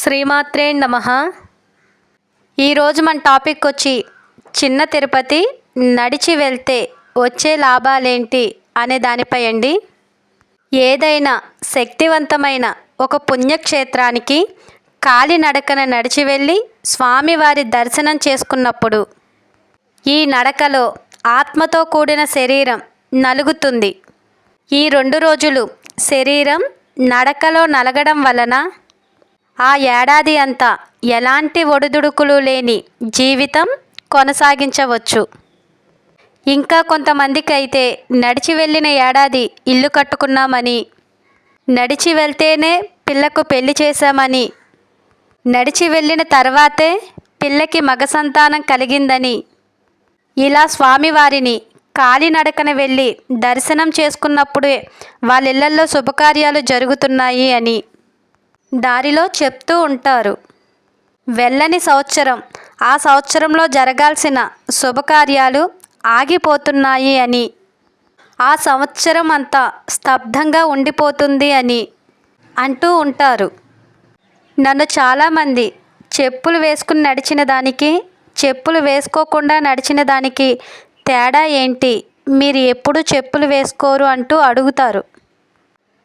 శ్రీమాత్రే నమ. ఈరోజు మన టాపిక్ వచ్చి చిన్న తిరుపతి నడిచి వెళ్తే వచ్చే లాభాలేంటి అనే దానిపై అండి. ఏదైనా శక్తివంతమైన ఒక పుణ్యక్షేత్రానికి కాలినడకన నడిచి వెళ్ళి స్వామివారి దర్శనం చేసుకున్నప్పుడు ఈ నడకలో ఆత్మతో కూడిన శరీరం నలుగుతుంది. ఈ రెండు రోజులు శరీరం నడకలో నలగడం వలన ఆ ఏడాది అంతా ఎలాంటి ఒడిదుడుకులు లేని జీవితం కొనసాగించవచ్చు. ఇంకా కొంతమందికి అయితే నడిచి వెళ్ళిన ఏడాది ఇల్లు కట్టుకున్నామని నడిచి వెళ్తేనే పిల్లకు పెళ్ళి చేశామని నడిచి వెళ్ళిన తర్వాతే పిల్లకి మగ సంతానం కలిగిందని ఇలా స్వామివారిని కాలినడకన వెళ్ళి దర్శనం చేసుకున్నప్పుడే వాళ్ళ ఇళ్ళల్లో శుభకార్యాలు జరుగుతున్నాయి అని దారిలో చెప్తూ ఉంటారు. వెళ్ళని సంవత్సరం ఆ సంవత్సరంలో జరగాల్సిన శుభకార్యాలు ఆగిపోతున్నాయి అని. ఆ సంవత్సరం అంతా స్తబ్దంగా ఉండిపోతుంది అని అంటూ ఉంటారు. నన్ను చాలామంది చెప్పులు వేసుకుని నడిచిన దానికి చెప్పులు వేసుకోకుండా నడిచిన దానికి తేడా ఏంటి? మీరు ఎప్పుడు చెప్పులు వేసుకోరు అంటూ అడుగుతారు.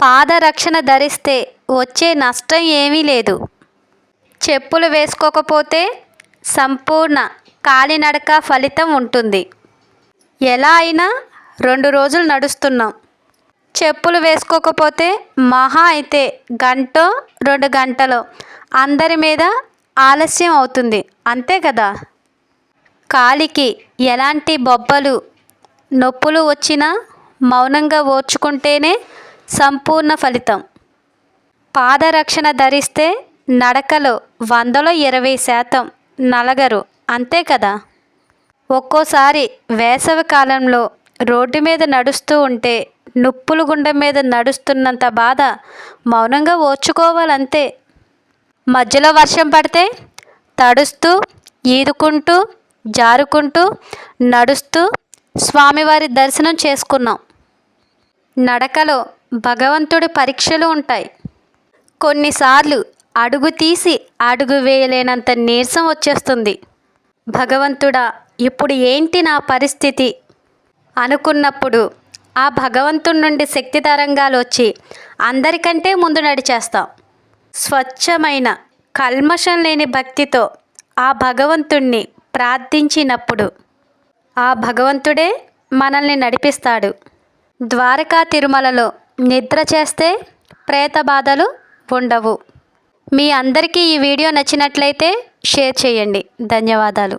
పాదరక్షణ ధరిస్తే వచ్చే నష్టం ఏమీ లేదు. చెప్పులు వేసుకోకపోతే సంపూర్ణ కాలినడక ఫలితం ఉంటుంది. ఎలా అయినా రెండు రోజులు నడుస్తున్నాం. చెప్పులు వేసుకోకపోతే మహా అయితే గంట రెండు గంటలు అందరి మీద ఆలస్యం అవుతుంది. అంతే కదా? కాలికి ఎలాంటి బొబ్బలు నొప్పులు వచ్చినా మౌనంగా ఓర్చుకుంటేనే సంపూర్ణ ఫలితం. పాదరక్షణ ధరిస్తే నడకలో వందలో ఇరవై శాతం నలగరు అంతే కదా? ఒక్కోసారి వేసవి కాలంలో రోడ్డు మీద నడుస్తూ ఉంటే నొప్పులు గుండె మీద నడుస్తున్నంత బాధ మౌనంగా ఓర్చుకోవాలంతే. మధ్యలో వర్షం పడితే తడుస్తూ ఈదుకుంటూ జారుకుంటూ నడుస్తూ స్వామివారి దర్శనం చేసుకున్నాం. నడకలో భగవంతుడి పరీక్షలు ఉంటాయి. కొన్నిసార్లు అడుగు తీసి అడుగు వేయలేనంత నీరసం వచ్చేస్తుంది. భగవంతుడా ఇప్పుడు ఏంటి నా పరిస్థితి? అనుకున్నప్పుడు ఆ భగవంతుడి నుండి శక్తి తరంగాలు వచ్చి అందరికంటే ముందు నడిచేస్తాం. స్వచ్ఛమైన కల్మషం లేని భక్తితో ఆ భగవంతుణ్ణి ప్రార్థించినప్పుడు ఆ భగవంతుడే మనల్ని నడిపిస్తాడు. ద్వారకా తిరుమలలో నిద్ర చేస్తే ప్రేత బాధలు ఉండవు మీ అందరికీ ఈ వీడియో నచ్చినట్లయితే షేర్ చేయండి. ధన్యవాదాలు.